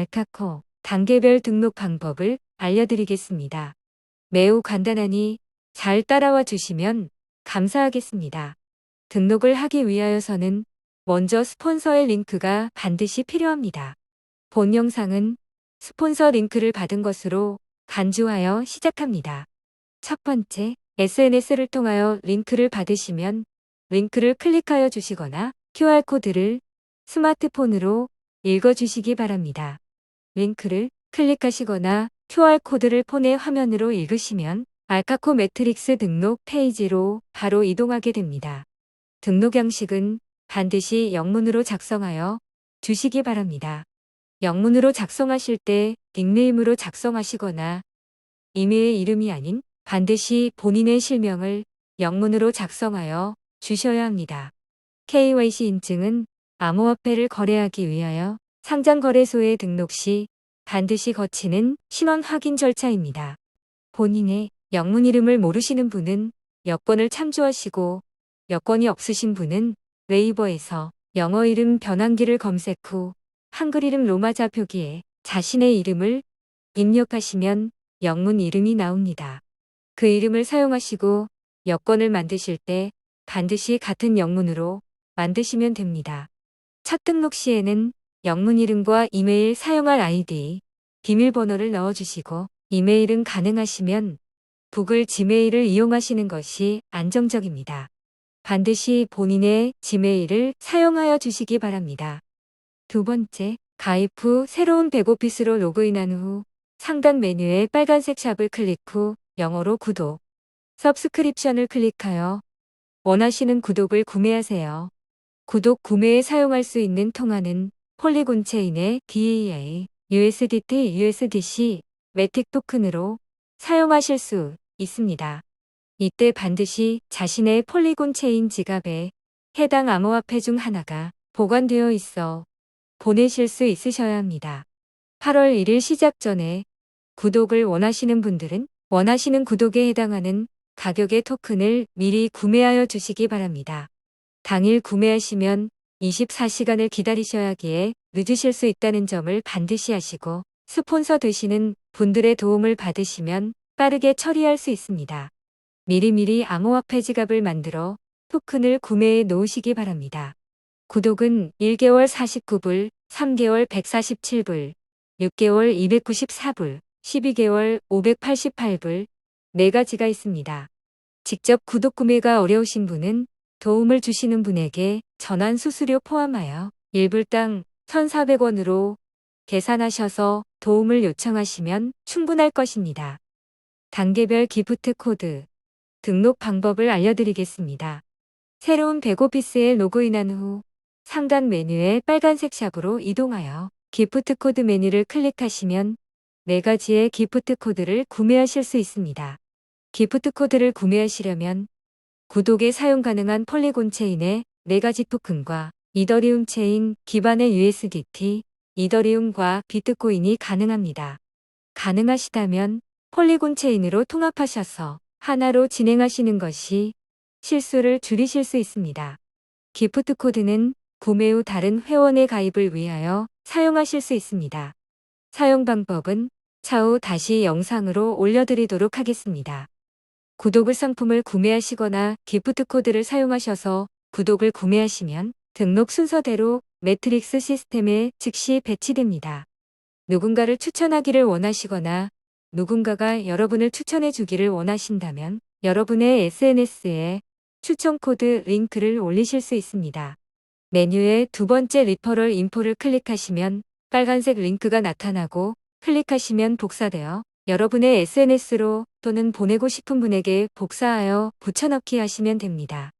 알카코 단계별 등록 방법을 알려드리겠습니다. 매우 간단하니 잘 따라와 주시면 감사하겠습니다. 등록을 하기 위하여서는 먼저 스폰서의 링크가 반드시 필요합니다. 본 영상은 스폰서 링크를 받은 것으로 간주하여 시작합니다. 첫 번째, SNS를 통하여 링크를 받으시면 링크를 클릭하여 주시거나 QR코드를 스마트폰으로 읽어주시기 바랍니다. 링크를 클릭하시거나 QR코드를 폰의 화면으로 읽으시면 알카코 매트릭스 등록 페이지로 바로 이동하게 됩니다. 등록 양식은 반드시 영문으로 작성하여 주시기 바랍니다. 영문으로 작성하실 때 닉네임으로 작성하시거나 이메일 이름이 아닌 반드시 본인의 실명을 영문으로 작성하여 주셔야 합니다. KYC 인증은 암호화폐를 거래하기 위하여 상장거래소에 등록 시 반드시 거치는 신원 확인 절차입니다. 본인의 영문 이름을 모르시는 분은 여권을 참조하시고 여권이 없으신 분은 웨이버에서 영어 이름 변환기를 검색 후 한글 이름 로마자 표기에 자신의 이름을 입력하시면 영문 이름이 나옵니다. 그 이름을 사용하시고 여권을 만드실 때 반드시 같은 영문으로 만드시면 됩니다. 첫 등록 시에는 영문 이름과 이메일 사용할 아이디, 비밀번호를 넣어주시고 이메일은 가능하시면 구글 지메일을 이용하시는 것이 안정적입니다. 반드시 본인의 지메일을 사용하여 주시기 바랍니다. 두 번째, 가입 후 새로운 백오피스로 로그인한 후 상단 메뉴의 빨간색 샵을 클릭 후 영어로 구독, 서브스크립션을 클릭하여 원하시는 구독을 구매하세요. 구독 구매에 사용할 수 있는 통화는 폴리곤 체인의 DAA, USDT, USDC, 매틱 토큰으로 사용하실 수 있습니다. 이때 반드시 자신의 폴리곤 체인 지갑에 해당 암호화폐 중 하나가 보관되어 있어 보내실 수 있으셔야 합니다. 8월 1일 시작 전에 구독을 원하시는 분들은 원하시는 구독에 해당하는 가격의 토큰을 미리 구매하여 주시기 바랍니다. 당일 구매하시면 24시간을 기다리셔야 하기에 늦으실 수 있다는 점을 반드시 아시고 스폰서 되시는 분들의 도움을 받으시면 빠르게 처리할 수 있습니다. 미리미리 암호화폐 지갑을 만들어 토큰을 구매해 놓으시기 바랍니다. 구독은 1개월 49불, 3개월 147불, 6개월 294불, 12개월 588불, 4가지가 있습니다. 직접 구독 구매가 어려우신 분은 도움을 주시는 분에게 전환 수수료 포함하여 1불당 1,400원으로 계산하셔서 도움을 요청하시면 충분할 것입니다. 단계별 기프트 코드 등록 방법을 알려드리겠습니다. 새로운 백오피스에 로그인한 후 상단 메뉴의 빨간색 샵으로 이동하여 기프트 코드 메뉴를 클릭하시면 4가지의 기프트 코드를 구매하실 수 있습니다. 기프트 코드를 구매하시려면 구독에 사용 가능한 폴리곤 체인의 4가지 토큰과 이더리움 체인 기반의 USDT, 이더리움과 비트코인이 가능합니다. 가능하시다면 폴리곤 체인으로 통합하셔서 하나로 진행하시는 것이 실수를 줄이실 수 있습니다. 기프트 코드는 구매 후 다른 회원의 가입을 위하여 사용하실 수 있습니다. 사용 방법은 차후 다시 영상으로 올려드리도록 하겠습니다. 구독을 상품을 구매하시거나 기프트 코드를 사용하셔서 구독을 구매하시면 등록 순서대로 매트릭스 시스템에 즉시 배치됩니다. 누군가를 추천하기를 원하시거나 누군가가 여러분을 추천해 주기를 원하신다면 여러분의 SNS에 추천 코드 링크를 올리실 수 있습니다. 메뉴의 두 번째 리퍼럴 인포를 클릭하시면 빨간색 링크가 나타나고 클릭하시면 복사되어 여러분의 SNS로 또는 보내고 싶은 분에게 복사하여 붙여넣기 하시면 됩니다.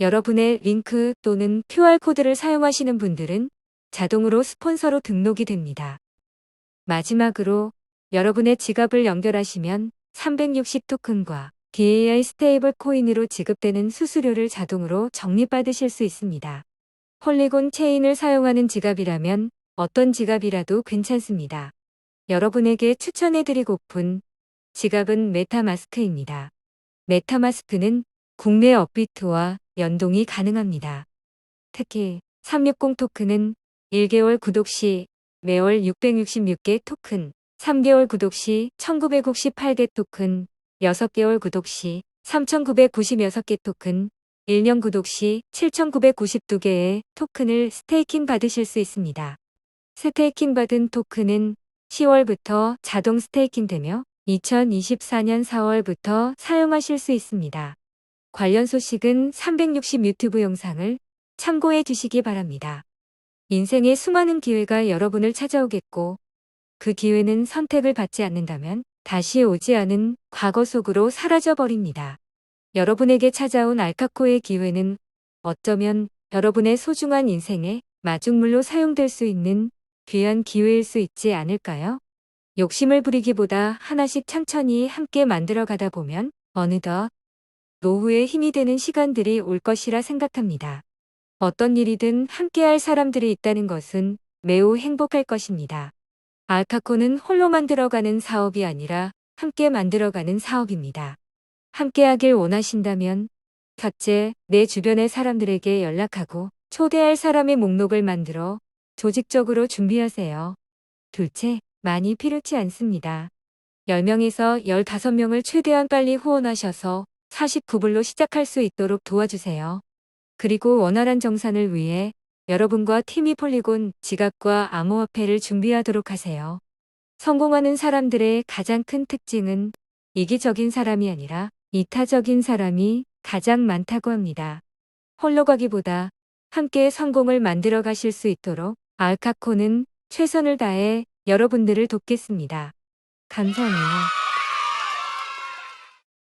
여러분의 링크 또는 QR코드를 사용하시는 분들은 자동으로 스폰서로 등록이 됩니다. 마지막으로 여러분의 지갑을 연결하시면 360 토큰과 DAI 스테이블 코인으로 지급되는 수수료를 자동으로 적립받으실 수 있습니다. 폴리곤 체인을 사용하는 지갑이라면 어떤 지갑이라도 괜찮습니다. 여러분에게 추천해드리고픈 지갑은 메타마스크입니다. 메타마스크는 국내 업비트와 연동이 가능합니다. 특히 360 토큰은 1개월 구독 시 매월 666개 토큰, 3개월 구독 시 1968개 토큰, 6개월 구독 시 3996개 토큰, 1년 구독 시 7992개의 토큰을 스테이킹 받으실 수 있습니다. 스테이킹 받은 토큰은 10월부터 자동 스테이킹 되며 2024년 4월부터 사용하실 수 있습니다. 관련 소식은 360 유튜브 영상을 참고해 주시기 바랍니다. 인생의 수많은 기회가 여러분을 찾아오겠고 그 기회는 선택을 받지 않는다면 다시 오지 않은 과거 속으로 사라져 버립니다. 여러분에게 찾아온 알카코의 기회는 어쩌면 여러분의 소중한 인생의 마중물로 사용될 수 있는 귀한 기회일 수 있지 않을까요? 욕심을 부리기보다 하나씩 천천히 함께 만들어 가다 보면 어느덧 노후의 힘이 되는 시간들이 올 것이라 생각합니다. 어떤 일이든 함께할 사람들이 있다는 것은 매우 행복할 것입니다. 알카코는 홀로 만들어가는 사업이 아니라 함께 만들어가는 사업입니다. 함께하길 원하신다면 첫째, 내 주변의 사람들에게 연락하고 초대할 사람의 목록을 만들어 조직적으로 준비하세요. 둘째, 많이 필요치 않습니다. 10명에서 15명을 최대한 빨리 후원하셔서 49불로 시작할 수 있도록 도와주세요. 그리고 원활한 정산을 위해 여러분과 팀이 폴리곤 지갑과 암호화폐를 준비하도록 하세요. 성공하는 사람들의 가장 큰 특징은 이기적인 사람이 아니라 이타적인 사람이 가장 많다고 합니다. 홀로 가기보다 함께 성공을 만들어 가실 수 있도록 알카코는 최선을 다해 여러분들을 돕겠습니다. 감사해요.